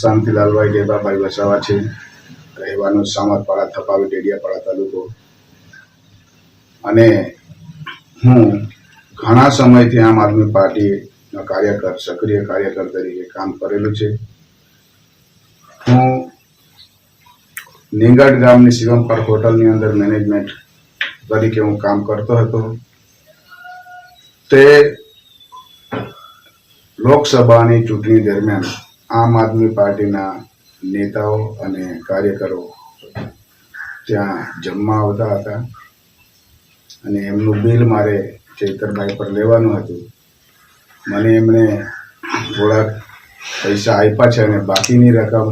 શાંતિલાલભાઈ દેબાભાઈ વસાવા છે. રહેવાનું સામરપાડા થપાવી ડેડિયાપાડા તાલુકો. અને હું ઘણા સમયથી આમ આદમી પાર્ટીના કાર્યકર, સક્રિય કાર્યકર તરીકે કામ કરેલું છે. હું નીંગડ ગામની શિવમપાર હોટલની અંદર મેનેજમેન્ટ તરીકે હું કામ કરતો હતો. તે લોકસભાની ચૂંટણી દરમિયાન આમ આદમી પાર્ટીના નેતાઓ અને કાર્યકરો ત્યાં જમવા આવતા હતા. અને એમનું બિલ મારે ચૈતરભાઈ પર લેવાનું હતું. મને એમણે થોડાક પૈસા આપ્યા છે અને બાકીની રકમ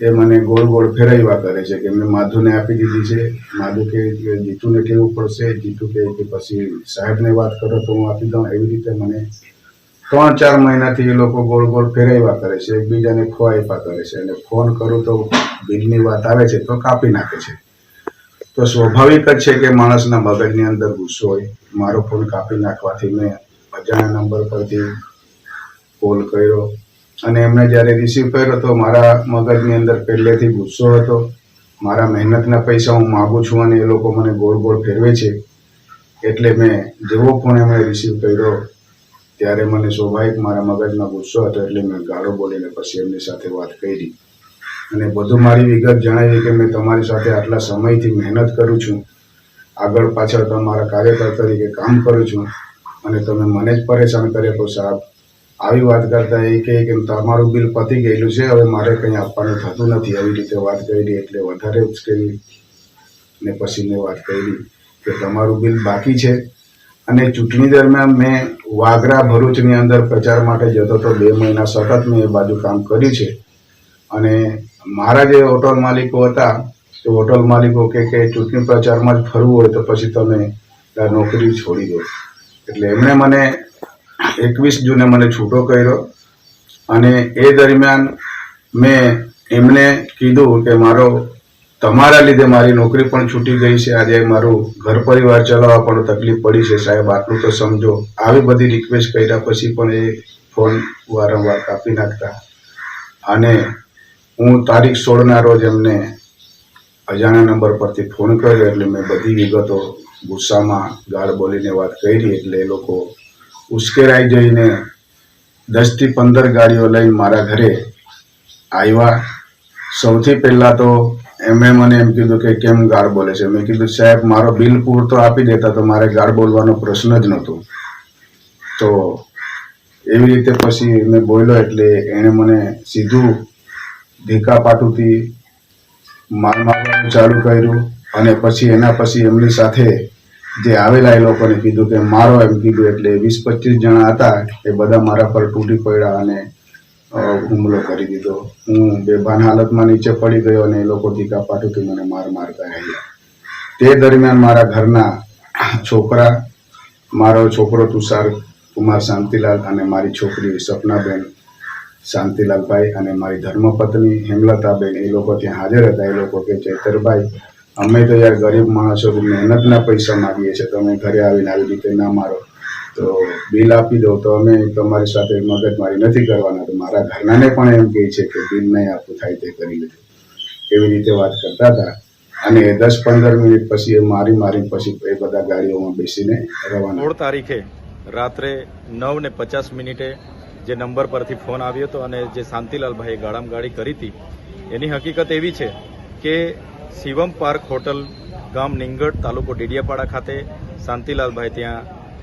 એ મને ગોળ ગોળ ફેરવ્યા કરે છે કે મેં માધુને આપી દીધી છે. માધુ કે જીતુને કહેવું પડશે? જીતુ કે પછી સાહેબને વાત કરો તો હું આપી દઉં એવી રીતે મને ત્રણ ચાર મહિનાથી એ લોકો ગોળ ગોળ ફેરવ્યા કરે છે, એકબીજાને ખોવાઈપા કરે છે. અને ફોન કરું તો બિલની વાત આવે છે તો કાપી નાખે છે. તો સ્વાભાવિક જ છે કે માણસના મગજની અંદર ગુસ્સો હોય. મારો ફોન કાપી નાખવાથી મેં અજાણ્યા નંબર પરથી કોલ કર્યો. અને એમણે જ્યારે રિસીવ કર્યો તો મારા મગજની અંદર પહેલેથી ગુસ્સો હતો. મારા મહેનતના પૈસા હું માગું છું અને એ લોકો મને ગોળ ગોળ ફેરવે છે. એટલે મેં જેવો ફોન એમણે રિસીવ કર્યો ત્યારે મને સ્વાભાવિક મારા મગજમાં ગુસ્સો હતો એટલે મેં ગાળો બોલીને પછી એમની સાથે વાત કરી. અને બધું મારી વિગત જણાવી કે મેં તમારી સાથે આટલા સમયથી મહેનત કરું છું. આગળ પાછળ તમારા કાર્યકર તરીકે કામ કરું છું. અને તમે મને જ પરેશાન કરે તો સાહેબ. આવી વાત કરતા એ કહે કે તમારું બિલ પતી ગયેલું છે, હવે મારે કંઈ આપવાનું થતું નથી. આવી રીતે વાત કરી એટલે વધારે ઉશ્કેરી ને પછી મેં વાત કરી કે તમારું બિલ બાકી છે. અને ચૂંટણી દરમિયાન મેં વાગરા ભરૂચની અંદર પ્રચાર માટે જતો તો બે મહિના સતત મેં એ બાજુ કામ કર્યું છે. અને મારા જે હોટલ માલિકો હતા તે હોટલ માલિકો કે કે ચૂંટણી પ્રચારમાં જ ફરવું હોય તો પછી તમે નોકરી છોડી દો. એટલે એમણે મને એકવીસ જૂને મને છૂટો કર્યો અને એ દરમિયાન મેં એમને કીધું કે મારો તમારા લીધે મારી નોકરી પણ છૂટી ગઈ છે. આજે મારું ઘર પરિવાર ચલાવવા પણ તકલીફ પડી છે. સાહેબ, આટલું તો સમજો. આવી બધી રિક્વેસ્ટ કર્યા પછી પણ એ ફોન વારંવાર કાપી નાખતા. અને હું તારીખ સોળના રોજ એમને અજાણ્યા નંબર પરથી ફોન કર્યો એટલે મેં બધી વિગતો ગુસ્સામાં ગાળ બોલીને વાત કરી એટલે એ લોકો ઉશ્કેરાઈ જઈને દસથી પંદર ગાડીઓ લઈને મારા ઘરે આવ્યા. સૌથી પહેલાં તો એમણે મને એમ કીધું કે કેમ ગાળ બોલે છે? મેં કીધું, સાહેબ, મારો બિલ પૂરતો આપી દેતા, તો મારે ગાળ બોલવાનો પ્રશ્ન જ નહોતો. તો એવી રીતે પછી મેં બોલ્યો એટલે એણે મને સીધું ધીકા પાટુથી માર મારવાનું ચાલુ કર્યું અને પછી એના પછી એમની સાથે જે આવેલા એ લોકોને કીધું કે મારો એમ કીધું એટલે વીસ પચીસ જણા હતા એ બધા મારા પર તૂટી પડ્યા અને હુમલો કરી દીધો. હું બેભાન હાલતમાં નીચે પડી ગયો અને એ લોકો ધીકા પાટુથી મને માર મારતા રહ્યા તે દરમિયાન મારા ઘરના છોકરા, મારો છોકરો તુષાર કુમાર શાંતિલાલ અને મારી છોકરી સપનાબેન શાંતિલાલભાઈ અને મારી ધર્મપત્ની હેમલતાબેન, એ લોકો ત્યાં હાજર હતા. એ લોકો કે, ચૈતરભાઈ, અમે તો યાર ગરીબ માણસો મહેનતના પૈસા માગીએ છીએ. તમે ઘરે આવીને આવી રીતે ના મારો. તો બિલ આપી દો તો અમે તમારી સાથે મગજમારી નથી કરવાના. તો મારા ઘરનાને પણ એમ કહે છે કે બિલ નહીં આપવું થાય તે કરી લેજો. એવી રીતે વાત કરતા હતા. અને દસ પંદર મિનિટ પછી એ મારી મારી પછી એ બધા ગાડીઓમાં બેસીને રવાના સોળ તારીખે રાત્રે નવ ને પચાસ મિનિટે જે નંબર પરથી ફોન આવ્યો હતો અને જે શાંતિલાલભાઈએ ગાળામ ગાડી કરી હતી, એની હકીકત એવી છે કે શિવમ પાર્ક હોટલ ગામ નિંગડ તાલુકો ડેડિયાપાડા ખાતે શાંતિલાલભાઈ ત્યાં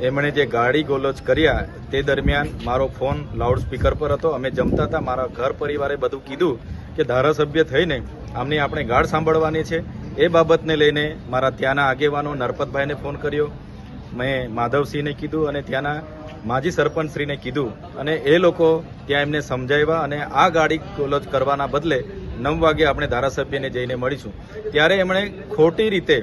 એમણે જે ગાડી ગોલોચ કર્યા, તે દરમિયાન મારો ફોન લાઉડ સ્પીકર પર હતો. અમે જમતા હતા. મારા ઘર પરિવારે બધું કીધું કે ધારાસભ્ય થઈને આમની આપણે ગાળ સાંભળવાની છે. એ બાબતને લઈને મારા ત્યાંના આગેવાનો નરપતભાઈને ફોન કર્યો. મેં માધવસિંહને કીધું અને ત્યાંના માજી સરપંચશ્રીને કીધું. અને એ લોકો ત્યાં એમને સમજાવ્યા અને આ ગાડી ગોલોચ કરવાના બદલે નવ વાગે આપણે ધારાસભ્યને જઈને મળીશું. ત્યારે એમણે ખોટી રીતે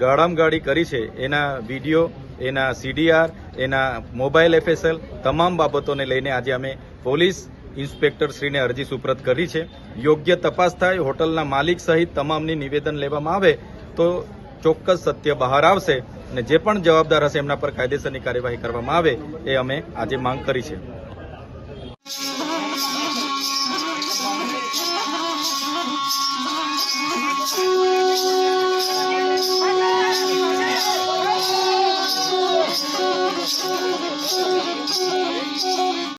ગાડામગાડી કરી છે, એના વીડિયો, એના સીડીઆર એના મોબાઈલ એફએસએલ તમામ બાબતોને લઈને આજે અમે પોલીસ ઇન્સ્પેક્ટર શ્રીને અરજી સુપ્રત કરી છે. યોગ્ય તપાસ થાય, હોટલના માલિક સહિત તમામની નિવેદન લેવામાં આવે, તો ચોક્કસ સત્ય બહાર આવશે અને જે પણ જવાબદાર હશે એમના પર કાયદેસરની કાર્યવાહી કરવામાં આવે, એ અમે આજે માંગ કરી છે.